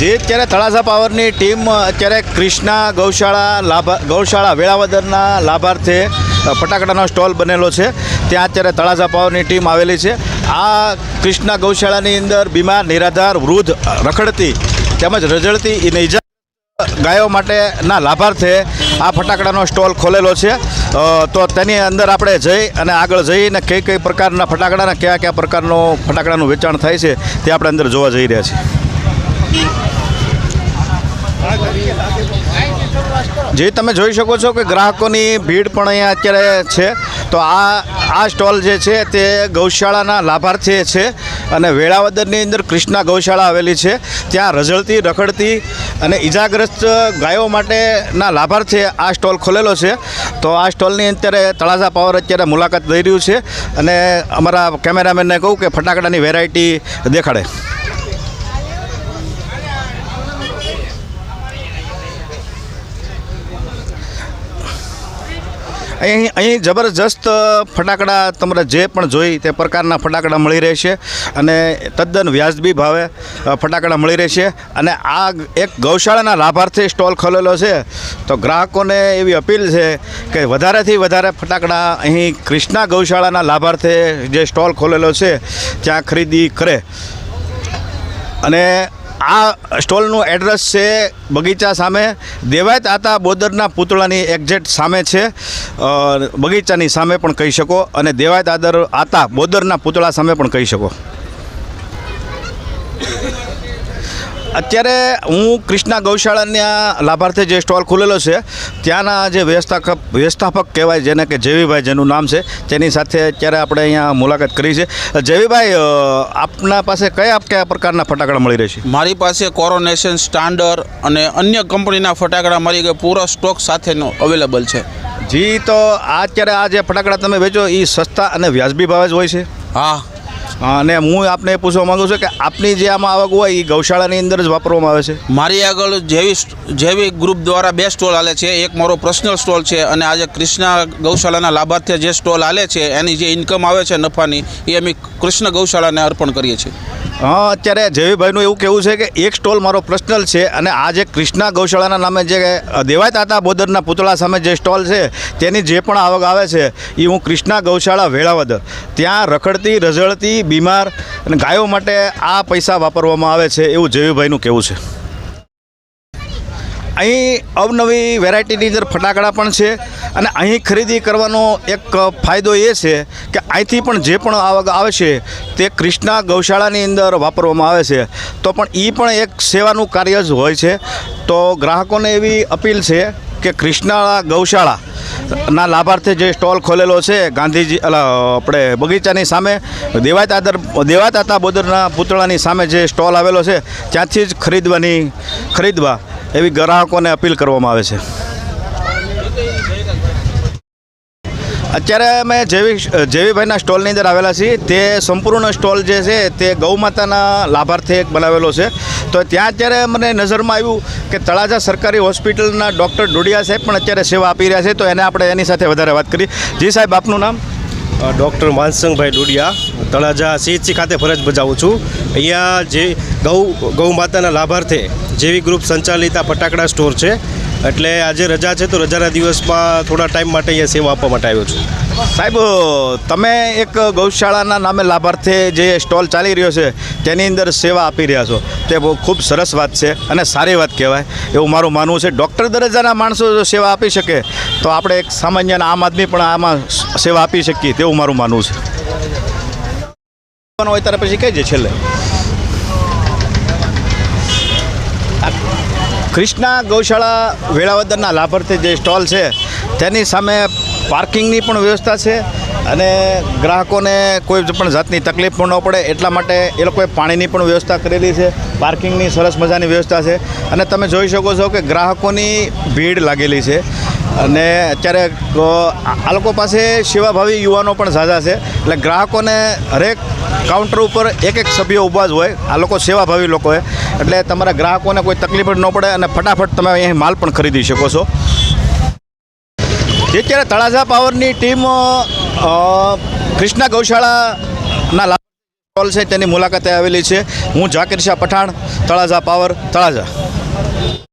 જે અત્યારે તળાજા પાવરની ટીમ અત્યારે ક્રિષ્ના ગૌશાળા લાભા, ગૌશાળા વેળાવદરના લાભાર્થે ફટાકડાનો સ્ટોલ બનેલો છે. ત્યાં અત્યારે તળાજા પાવરની ટીમ આવેલી છે. આ ક્રિષ્ના ગૌશાળાની અંદર બીમાર, નિરાધાર, વૃદ્ધ, રખડતી તેમજ રજળતી અને ઈજા ગાયો માટેના લાભાર્થે આ ફટાકડાનો સ્ટોલ ખોલેલો છે. તો તેની અંદર આપણે જઈ અને આગળ જઈને કઈ કઈ પ્રકારના ફટાકડાના, કયા કયા પ્રકારનો ફટાકડાનું વેચાણ થાય છે તે આપણે અંદર જોવા જઈ રહ્યા છીએ. જે, તમે જોઈ શકો છો કે ગ્રાહકોની ભીડ પણ અહીંયા અત્યારે છે. તો આ આ સ્ટોલ જે છે તે ગૌશાળાના લાભાર્થી છે અને વેળાવદરની અંદર કૃષ્ણા ગૌશાળા આવેલી છે. ત્યાં રઝળતી, રખડતી અને ઈજાગ્રસ્ત ગાયો માટેના લાભાર્થે આ સ્ટોલ ખોલેલો છે. તો આ સ્ટોલની અત્યારે તળાજા પાવર અત્યારે મુલાકાત લઈ રહ્યું છે અને અમારા કેમેરામેનને કહું કે ફટાકડાની વેરાયટી દેખાડે. અહીં અહીં જબરજસ્ત ફટાકડા તમારે જે પણ જોઈ તે પ્રકારના ફટાકડા મળી રહેશે અને તદ્દન વ્યાજબી ભાવે ફટાકડા મળી રહેશે. અને આ એક ગૌશાળાના લાભાર્થી સ્ટોલ ખોલેલો છે. તો ગ્રાહકોને એવી અપીલ છે કે વધારેથી વધારે ફટાકડા અહીં કૃષ્ણા ગૌશાળાના લાભાર્થે જે સ્ટોલ ખોલેલો છે, ત્યાં ખરીદી કરે. અને આ સ્ટોલનું એડ્રેસ છે બગીચા સામે. દેવાયત આતા બોદરના પૂતળાની એક્ઝેક્ટ સામે છે. બગીચાની સામે પણ કહી શકો અને દેવાયત આદર આતા બોદરના પૂતળા સામે પણ કહી શકો. અત્યારે હું કૃષ્ણા ગૌશાળાના લાભાર્થે જે સ્ટોલ ખુલેલો છે ત્યાંના જે વ્યવસ્થાપક વ્યવસ્થાપક કહેવાય જેને કે જેવીભાઈ જેનું નામ છે તેની સાથે અત્યારે આપણે અહીંયા મુલાકાત કરી છે. જેવીભાઈ આપના પાસે કયા કયા પ્રકારના ફટાકડા મળી રહેશે? મારી પાસે કોરોનેશન સ્ટાન્ડર્ડ અને અન્ય કંપનીના ફટાકડા મારી કે પૂરો સ્ટોક સાથેનો અવેલેબલ છે. જી તો અત્યારે આ જે ફટાકડા તમે વેચો એ સસ્તા અને વ્યાજબી ભાવે જ હોય છે? હા. અને હું આપને પૂછવા માગું છું કે આપની જે આમાં આવક હોય એ ગૌશાળાની અંદર જ વાપરવામાં આવે છે? મારી આગળ જેવી જેવી ગ્રુપ દ્વારા બે સ્ટોલ હાલે છે. એક મારો પર્સનલ સ્ટોલ છે અને આજે કૃષ્ણા ગૌશાળાના લાભાર્થે જે સ્ટોલ હાલે છે, એની જે ઇન્કમ આવે છે નફાની, એ અમે કૃષ્ણ ગૌશાળાને અર્પણ કરીએ છીએ. હા, અત્યારે જયભાઈનું એવું કહેવું છે કે એક સ્ટોલ મારો પર્સનલ છે અને આ જે કૃષ્ણા ગૌશાળાના નામે જે દેવાય તાતા બોદરના પૂતળા સામે જે સ્ટોલ છે, તેની જે પણ આવક આવે છે એ હું કૃષ્ણા ગૌશાળા વેળાવદ. ત્યાં રખડતી, રઝળતી, બીમાર અને ગાયો માટે આ પૈસા વાપરવામાં આવે છે એવું જયવીભાઈનું કહેવું છે. અહીં અવનવી વેરાયટીની અંદર ફટાકડા પણ છે અને અહીં ખરીદી કરવાનો એક ફાયદો એ છે કે અહીંથી પણ જે પણ આવક આવે છે તે કૃષ્ણા ગૌશાળાની અંદર વાપરવામાં આવે છે. તો પણ એ પણ એક સેવાનું કાર્ય જ હોય છે. તો ગ્રાહકોને એવી અપીલ છે કે કૃષ્ણા ગૌશાળા ના લાભાર્થે જે સ્ટોલ ખોલેલો છે ગાંધીજી આપણે બગીચાની સામે દેવાતાદર દેવાતાતા બોદરના પૂતળાની સામે જે સ્ટોલ આવેલો છે ત્યાંથી જ ખરીદવાની ખરીદવા એવી ગ્રાહકોને અપીલ કરવામાં આવે છે. અત્યારે અમે જેવી, જેવીભાઈના સ્ટોલની અંદર આવેલા છીએ, તે સંપૂર્ણ સ્ટોલ જે છે, તે ગૌમાતાના લાભાર્થે એક બનાવેલો છે. તો ત્યાં અત્યારે મને નજરમાં આવ્યું કે તળાજા સરકારી હોસ્પિટલના ડૉક્ટર ડોડિયા સાહેબ પણ અત્યારે સેવા આપી રહ્યા છે. તો એને આપણે એની સાથે વધારે વાત કરી. જી સાહેબ, આપનું નામ? ડૉક્ટર માનસંગભાઈ ડોડિયા, તળાજા સીએચસી ખાતે ફરજ બજાવું છું. અહીંયા જે ગૌ ગૌ માતાના લાભાર્થે જેવી ગ્રુપ સંચાલિત આ ફટાકડા સ્ટોર છે એટલે આજે રજા છે તો રજાના દિવસમાં થોડા ટાઈમ માટે અહીંયા સેવા આપવા માટે આવ્યો છું. સાહેબ તમે એક ગૌશાળાના નામે લાભાર્થે જે સ્ટોલ ચાલી રહ્યો છે તેની અંદર સેવા આપી રહ્યા છો. તે બહુ ખૂબ સરસ વાત છે અને સારી વાત કહેવાય. એવું મારું માનવું છે. ડૉક્ટર દરજ્જાના માણસો જો સેવા આપી શકે તો આપણે એક સામાન્ય આમ આદમી પણ આમાં સેવા આપી શકીએ તેવું મારું માનવું છે. હોય ત્યારે પછી કહેજે છેલ્લે? કૃષ્ણા ગૌશાળા વેળાવદરના લાભાર્થે જે સ્ટોલ છે, તેની સામે પાર્કિંગની પણ વ્યવસ્થા છે અને ગ્રાહકોને કોઈ પણ જાતની તકલીફ પણ ન પડે, એટલા માટે એ લોકોએ પાણીની પણ વ્યવસ્થા કરેલી છે, પાર્કિંગની સરસ મજાની વ્યવસ્થા છે અને તમે જોઈ શકો છો કે ગ્રાહકોની ભીડ લાગેલી છે અને અત્યારે આ લોકો પાસે સેવાભાવી યુવાનો પણ ઝાઝા છે, એટલે ગ્રાહકોને હરેક કાઉન્ટર ઉપર એક એક સભ્યો ઊભા જ હોય. આ લોકો સેવાભાવી લોકો એટલે તમારા ગ્રાહકોને કોઈ તકલીફ ન પડે અને ફટાફટ તમે અહીં માલ પણ ખરીદી શકો છો. જે અત્યારે તળાજા પાવરની ટીમ કૃષ્ણા ગૌશાળાના લાલ છે, તેની મુલાકાતે આવેલી છે. હું ઝાકીર શાહ પઠાણ, તળાજા પાવર, તળાજા.